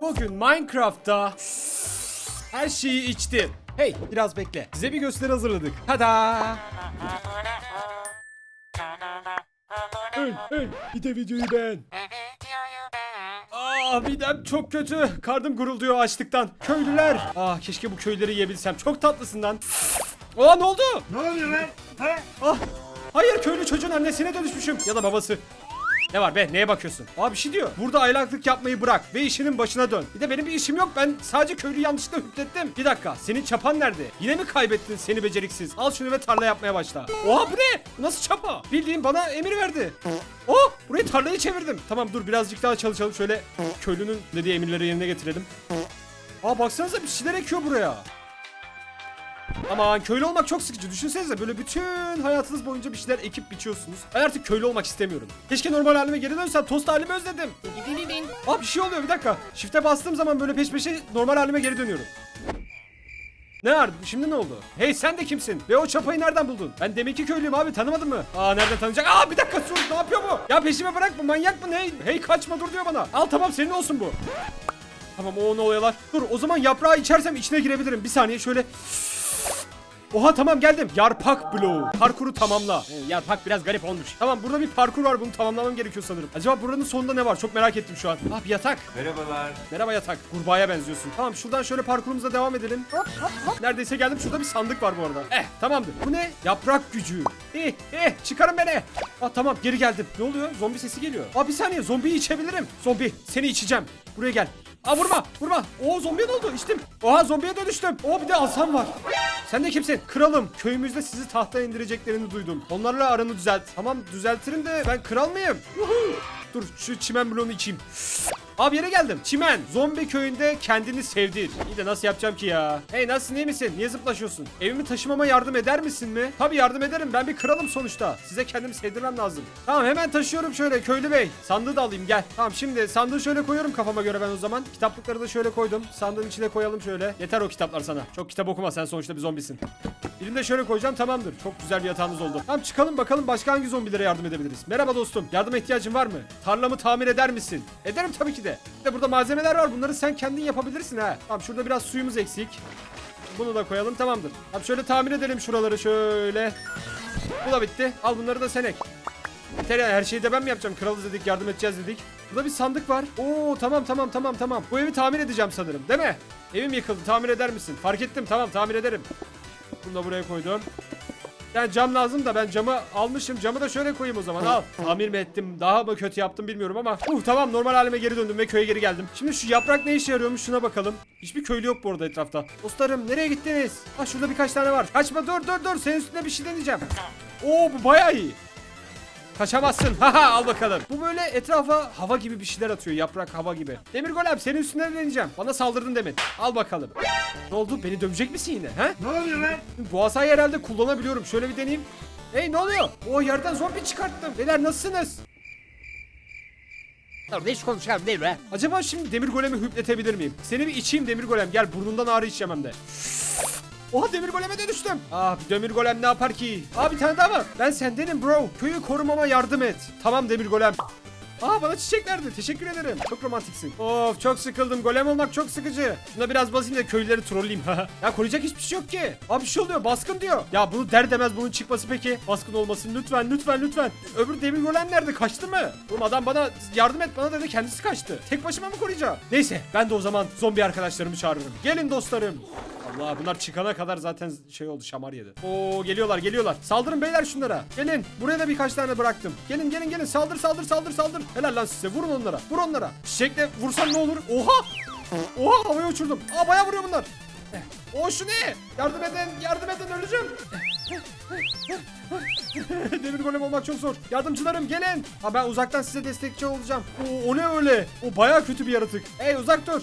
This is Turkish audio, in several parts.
Bugün Minecraft'ta her şeyi içtim. Hey biraz bekle. Size bir gösteri hazırladık. Tada! Öl öl. Bir de videoyu beğen. Aa midem çok kötü. Karnım gurulduyor açlıktan. Köylüler. Ah keşke bu köyleri yiyebilsem. Çok tatlısın lan. Aa ne oldu? Ne oluyor lan? Ha? Ah! Hayır köylü çocuğun annesine dönüşmüşüm. Ya da babası. Ne var be neye bakıyorsun? Aa bir şey diyor. Burada aylaklık yapmayı bırak ve işinin başına dön. Bir de benim bir işim yok. Ben sadece köylü yanlışlıkla hükmettim. Bir dakika. Senin çapan nerede? Yine mi kaybettin seni beceriksiz? Al şunu ve tarla yapmaya başla. Oha bu ne? Nasıl çapa? Bildiğin bana emir verdi. Oh burayı tarlayı çevirdim. Tamam dur birazcık daha çalışalım. Şöyle köylünün dediği emirleri yerine getirelim. Aa baksanıza bir şeyler ekiyor buraya. Aman köylü olmak çok sıkıcı. Düşünsenize böyle bütün hayatınız boyunca bir şeyler ekip biçiyorsunuz. Ben artık köylü olmak istemiyorum. Keşke normal halime geri dönsem. Tost halimi özledim. Aa bir şey oluyor bir dakika. Shift'e bastığım zaman böyle peş peşe normal halime geri dönüyorum. Ne var? Şimdi ne oldu? Hey sen de kimsin? Ve o çapayı nereden buldun? Ben demek ki köylüyüm abi tanımadın mı? Aa nereden tanıyacak? Aa bir dakika sus ne yapıyor bu? Ya peşime bırak bu manyak mı ne? Hey kaçma dur diyor bana. Al tamam senin olsun bu. Tamam o ne oluyorlar? Dur o zaman yaprağı içersem içine girebilirim. Bir saniye şöyle. Oha tamam geldim. Yarpak bloğu. Parkuru tamamla. Ee, Yarpak biraz garip olmuş. Tamam burada bir parkur var bunu tamamlamam gerekiyor sanırım. Acaba buranın sonunda ne var? Çok merak ettim şu an. Ah bir yatak. Merhabalar. Merhaba yatak. Kurbağaya benziyorsun. Tamam şuradan şöyle parkurumuza devam edelim. Hop hop hop. Neredeyse geldim. Şurada bir sandık var bu arada. Eh tamamdır. Bu ne? Yaprak gücü. Eh eh çıkarın beni. Ah tamam geri geldim. Ne oluyor? Zombi sesi geliyor. Aa bir saniye zombiyi içebilirim. Zombi seni içeceğim. Buraya gel. Aa vurma vurma. Oo zombiye ne oldu? İçtim. Oha zombiye dönüştüm. Oo bir de aslan var. Sen de kimsin? Kralım. Köyümüzde sizi tahtaya indireceklerini duydum. Onlarla aranı düzelt. Tamam düzeltirim de ben kral mıyım? Dur şu çimen bloğunu içeyim. Abi yere geldim. Çimen. Zombi köyünde kendini sevdir. İyi de nasıl yapacağım ki ya? Hey nasılsın iyi misin? Niye zıplaşıyorsun? Evimi taşımama yardım eder misin mi? Tabii yardım ederim. Ben bir kralım sonuçta. Size kendimi sevdirmem lazım. Tamam hemen taşıyorum şöyle köylü bey. Sandığı da alayım gel. Tamam şimdi sandığı şöyle koyuyorum kafama göre ben o zaman. Kitaplıkları da şöyle koydum. Sandığın içine koyalım şöyle. Yeter o kitaplar sana. Çok kitap okuma sen sonuçta bir zombisin. Birini şöyle koyacağım tamamdır. Çok güzel bir yatağınız oldu. Tamam çıkalım bakalım başka hangi zombilere yardım edebiliriz. Merhaba dostum. Yardıma ihtiyacın var mı? Tarlamı tamir eder misin? Ederim tabii ki de. Bir de burada malzemeler var. Bunları sen kendin yapabilirsin ha. Tamam şurada biraz suyumuz eksik. Bunu da koyalım tamamdır. Tamam şöyle tamir edelim şuraları şöyle. Bu da bitti. Al bunları da sen ek. Yeter ya her şeyi de ben mi yapacağım? Kralız dedik yardım edeceğiz dedik. Burada bir sandık var. Oo tamam tamam tamam tamam. Bu evi tamir edeceğim sanırım değil mi? Evim yıkıldı tamir eder misin? Fark ettim tamam tamir ederim. Bunu da buraya koydum. Yani cam lazım da ben camı almışım. Camı da şöyle koyayım o zaman. Al. Tamir mi ettim? Daha mı kötü yaptım bilmiyorum ama. Uh tamam normal halime geri döndüm ve köye geri geldim. Şimdi şu yaprak ne işe yarıyormuş şuna bakalım. Hiçbir köylü yok bu arada etrafta. Dostlarım nereye gittiniz? Ha şurada birkaç tane var. Kaçma dur dur dur. Senin üstünde bir şey deneyeceğim. Oo bu bayağı iyi. Kaçamazsın. Haha al bakalım. Bu böyle etrafa hava gibi bir şeyler atıyor. Yaprak hava gibi. Demir golem senin üstüne deneyeceğim. Bana saldırdın demin. Al bakalım. Ne oldu? Beni dövecek misin yine? He? Ne oluyor lan? Bu asayı herhalde kullanabiliyorum. Şöyle bir deneyeyim. Hey ne oluyor? O yerden zombi çıkarttım. Beyler nasılsınız? Orada hiç konuşalım değil mi? Acaba şimdi demir golemi hüpletebilir miyim? Seni bir içeyim demir golem. Gel burnundan ağrı içeceğim hem de. Oha demir goleme dönüştüm. Ah bir demir golem ne yapar ki? Aa bir tane daha var. Ben sendenim bro. Köyü korumama yardım et. Tamam demir golem. Aa bana çiçek verdi. Teşekkür ederim. Çok romantiksin. Of çok sıkıldım. Golem olmak çok sıkıcı. Şuna biraz basayım da köylüleri trolleyeyim. ya koruyacak hiçbir şey yok ki. Abi bir şey oluyor. Baskın diyor. Ya bunu der demez bunun çıkması peki. Baskın olmasın lütfen lütfen lütfen. Öbür demir golem nerede? Kaçtı mı? Oğlum adam bana yardım et bana dedi kendisi kaçtı. Tek başıma mı koruyacağım? Neyse ben de o zaman zombi arkadaşlarımı çağırırım. Gelin dostlarım. Allah bunlar çıkana kadar zaten şey oldu şamar yedi. Oo geliyorlar geliyorlar. Saldırın beyler şunlara. Gelin. Buraya da birkaç tane bıraktım. Gelin gelin gelin saldır saldır saldır saldır. Helal lan size vurun onlara. Vur onlara. Çiçekle vursam ne olur? Oha. Oha havaya uçurdum. Aa bayağı vuruyor bunlar. O şu ne? Yardım edin yardım edin öleceğim. Demir golem olmak çok zor. Yardımcılarım gelin. Ha ben uzaktan size destekçi olacağım. Oo, o ne öyle? O bayağı kötü bir yaratık. Hey uzak dur.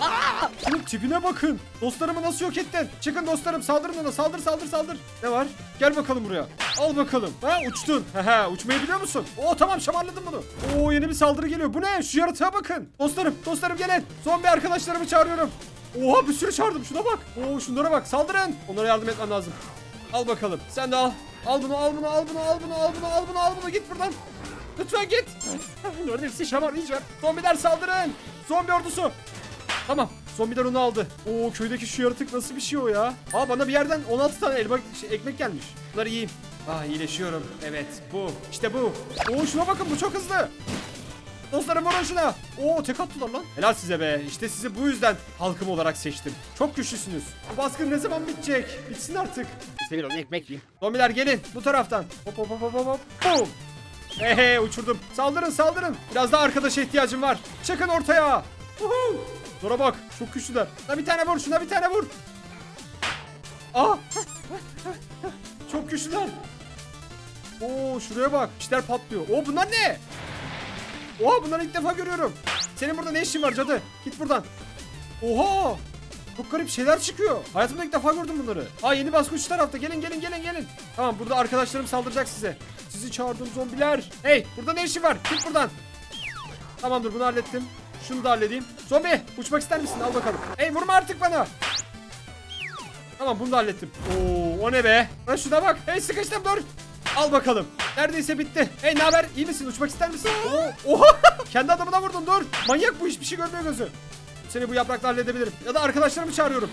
Aa! Tipine bakın. Dostlarımı nasıl yok ettin? Çıkın dostlarım saldırın ona saldır saldır saldır. Ne var? Gel bakalım buraya. Al bakalım. Ha uçtun. Ha uçmayı biliyor musun? Oo tamam şamarladım bunu. Oo yeni bir saldırı geliyor. Bu ne? Şu yaratığa bakın. Dostlarım dostlarım gelin. Zombi arkadaşlarımı çağırıyorum. Oha bir sürü çağırdım şuna bak. Oo şunlara bak saldırın. Onlara yardım etmem lazım. Al bakalım. Sen de al. Al bunu al bunu al bunu al bunu al bunu al bunu al bunu git buradan. Lütfen git. Neredeyse şamar yiyeceğim. Zombiler saldırın. Zombi ordusu. Tamam. Zombiler onu aldı. Oo köydeki şu yaratık nasıl bir şey o ya? Aa bana bir yerden 16 tane elma şey, ekmek gelmiş. Bunları yiyeyim. Ah iyileşiyorum. Evet bu. İşte bu. Oo şuna bakın bu çok hızlı. Dostlarım vurun şuna. Oo tek attılar lan. Helal size be. İşte sizi bu yüzden halkım olarak seçtim. Çok güçlüsünüz. Bu baskın ne zaman bitecek? Bitsin artık. Seviyorum ekmek yiyeyim. Zombiler gelin bu taraftan. Hop hop hop hop hop. Boom. He he uçurdum. Saldırın saldırın. Biraz daha arkadaşa ihtiyacım var. Çıkın ortaya. Uhu. Zora bak. Çok güçlüler. Şuna bir tane vur. Şuna bir tane vur. Aa. Çok güçlüler. Oo şuraya bak. İşler patlıyor. Oo bunlar ne? Oha bunları ilk defa görüyorum. Senin burada ne işin var cadı? Git buradan. Oha. Çok garip şeyler çıkıyor. Hayatımda ilk defa gördüm bunları. Aa yeni baskı şu tarafta. Gelin gelin gelin gelin. Tamam burada arkadaşlarım saldıracak size. Sizi çağırdığım zombiler. Hey burada ne işin var? Git buradan. Tamamdır bunu hallettim. Şunu da halledeyim. Zombi uçmak ister misin? Al bakalım. Hey vurma artık bana. Tamam bunu da hallettim. Oo o ne be? Lan şuna bak. Hey sıkıştım dur. Al bakalım. Neredeyse bitti. Hey ne haber? İyi misin? Uçmak ister misin? Oo, oha! Kendi adamına vurdun dur. Manyak bu hiçbir şey görmüyor gözü. Seni bu yaprakla halledebilirim. Ya da arkadaşlarımı çağırıyorum.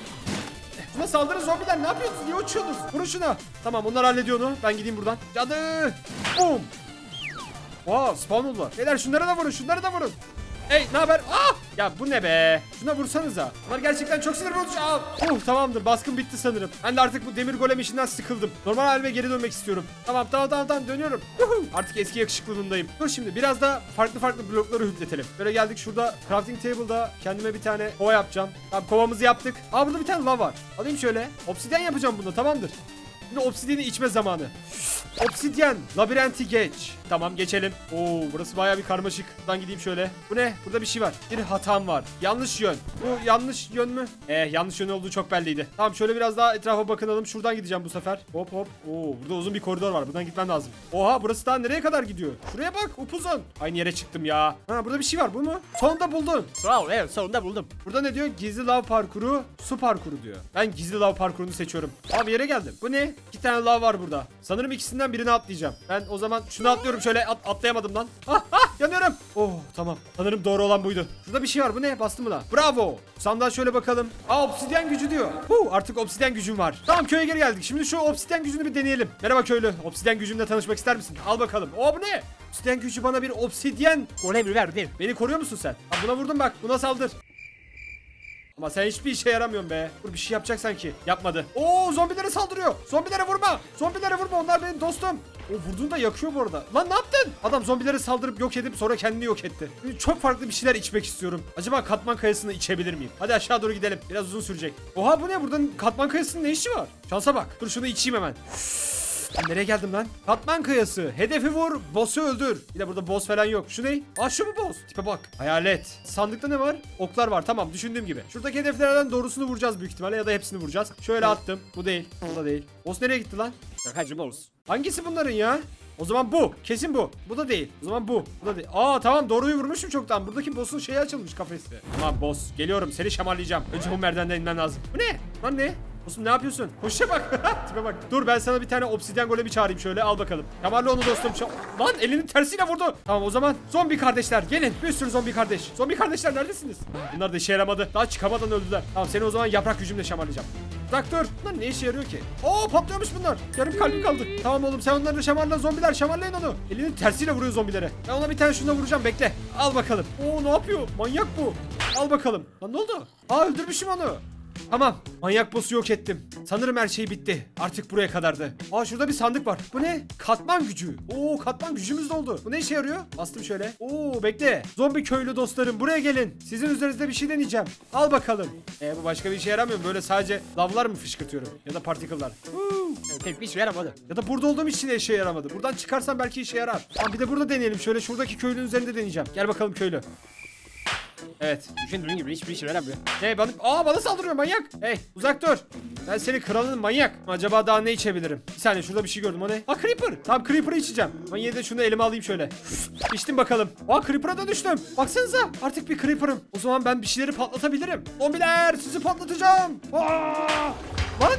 Şuna saldırın zombiler. Ne yapıyorsunuz? Niye uçuyorsunuz? Vurun şuna. Tamam onlar hallediyor onu. Ben gideyim buradan. Cadı. Boom. Wow spawn oldular. Beyler şunlara da vurun. Şunlara da vurun. Hey ne haber? Ah! Ya bu ne be? Şuna vursanıza. Bunlar gerçekten çok sinir bozucu. Aa, uh, tamamdır. Baskın bitti sanırım. Ben de artık bu demir golem işinden sıkıldım. Normal halime geri dönmek istiyorum. Tamam tamam tamam tamam dönüyorum. Yuhu. Artık eski yakışıklılığımdayım. Dur şimdi biraz da farklı farklı blokları hüpletelim. Böyle geldik şurada crafting table'da kendime bir tane kova yapacağım. Tamam kovamızı yaptık. Aa burada bir tane lav var. Alayım şöyle. Obsidyen yapacağım bunda tamamdır. Şimdi obsidyeni içme zamanı. Obsidyen, labirenti geç. Tamam geçelim. Oo burası baya bir karmaşık. Buradan gideyim şöyle. Bu ne? Burada bir şey var. Bir hatam var. Yanlış yön. Bu yanlış yön mü? Eh yanlış yön olduğu çok belliydi. Tamam şöyle biraz daha etrafa bakınalım. Şuradan gideceğim bu sefer. Hop hop. Oo burada uzun bir koridor var. Buradan gitmem lazım. Oha burası daha nereye kadar gidiyor? Şuraya bak upuzun. Aynı yere çıktım ya. Ha burada bir şey var. Bu mu? Sonunda buldun. Sağ ol evet sonunda buldum. Burada ne diyor? Gizli lav parkuru, su parkuru diyor. Ben gizli lav parkurunu seçiyorum. Abi yere geldim. Bu ne? İki tane lav var burada. Sanırım ikisinden birini atlayacağım. Ben o zaman şunu atlıyorum şöyle. At, atlayamadım lan. Ah ah yanıyorum. Oh tamam. Sanırım doğru olan buydu. Şurada bir şey var. Bu ne? Bastım mı lan? Bravo. Sandığa şöyle bakalım. Aa obsidyen gücü diyor. Huh, artık obsidyen gücüm var. Tamam köye geri geldik. Şimdi şu obsidyen gücünü bir deneyelim. Merhaba köylü. Obsidyen gücümle tanışmak ister misin? Al bakalım. Oo bu ne? Obsidyen gücü bana bir obsidyen Golemi verdim. Beni koruyor musun sen? Ha, buna vurdum bak. Buna saldır. Ama sen hiçbir işe yaramıyorsun be. Dur bir şey yapacak sanki. Yapmadı. Oo zombilere saldırıyor. Zombilere vurma. Zombilere vurma. Onlar benim dostum. O vurduğunda yakıyor bu arada. Lan ne yaptın? Adam zombilere saldırıp yok edip sonra kendini yok etti. Çok farklı bir şeyler içmek istiyorum. Acaba katman kayasını içebilir miyim? Hadi aşağı doğru gidelim. Biraz uzun sürecek. Oha bu ne? Buradan katman kayasının ne işi var? Şansa bak. Dur şunu içeyim hemen. Nereye geldim lan? Katman kıyası. Hedefi vur, boss'u öldür. Bir de burada boss falan yok. Şu ne? Aa şu mu boss? Tipe bak. Hayalet. Sandıkta ne var? Oklar var. Tamam düşündüğüm gibi. Şuradaki hedeflerden doğrusunu vuracağız büyük ihtimalle ya da hepsini vuracağız. Şöyle attım. Bu değil. Bu da değil. Boss nereye gitti lan? Şakacım olsun. Hangisi bunların ya? O zaman bu. Kesin bu. Bu da değil. O zaman bu. Bu da değil. Aa tamam doğruyu vurmuşum çoktan. Buradaki boss'un şeyi açılmış kafesi. Tamam boss. Geliyorum. Seni şamarlayacağım. Önce bu merdivenden inmen lazım. Bu ne? Lan ne? Dostum ne yapıyorsun? Koşa bak. Tipe bak. Dur ben sana bir tane obsidyen golemi çağırayım şöyle. Al bakalım. Şamarla onu dostum. Şa- Lan elinin tersiyle vurdu. Tamam o zaman zombi kardeşler gelin. Bir sürü zombi kardeş. Zombi kardeşler neredesiniz? Bunlar da işe yaramadı. Daha çıkamadan öldüler. Tamam seni o zaman yaprak gücümle şamarlayacağım. Dur. Bunlar ne işe yarıyor ki? Oo patlıyormuş bunlar. Yarım kalbim kaldı. Tamam oğlum sen onları şamarla zombiler şamarlayın onu. Elinin tersiyle vuruyor zombilere. Ben ona bir tane şuna vuracağım bekle. Al bakalım. Oo ne yapıyor? Manyak bu. Al bakalım. Lan ne oldu? Aa öldürmüşüm onu. Tamam. Manyak boss'u yok ettim. Sanırım her şey bitti. Artık buraya kadardı. Aa şurada bir sandık var. Bu ne? Katman gücü. Oo katman gücümüz de oldu. Bu ne işe yarıyor? Bastım şöyle. Oo bekle. Zombi köylü dostlarım buraya gelin. Sizin üzerinizde bir şey deneyeceğim. Al bakalım. E bu başka bir işe yaramıyor mu? Böyle sadece lavlar mı fışkırtıyorum? Ya da particle'lar. Tek bir şey yaramadı. Ya da burada olduğum için de işe yaramadı. Buradan çıkarsam belki işe yarar. Tamam bir de burada deneyelim. Şöyle şuradaki köylünün üzerinde deneyeceğim. Gel bakalım köylü. Evet. Düşündüğün gibi hiçbir şey yaramıyor. Hey bana... Aa bana saldırıyor manyak. Hey uzak dur. Ben seni kralın manyak. Acaba daha ne içebilirim? Bir saniye şurada bir şey gördüm o ne? Aa Creeper. Tamam Creeper'ı içeceğim. Ben de şunu elime alayım şöyle. İçtim bakalım. Aa Creeper'a da düştüm. Baksanıza artık bir Creeper'ım. O zaman ben bir şeyleri patlatabilirim. Zombiler sizi patlatacağım. Aa! Lan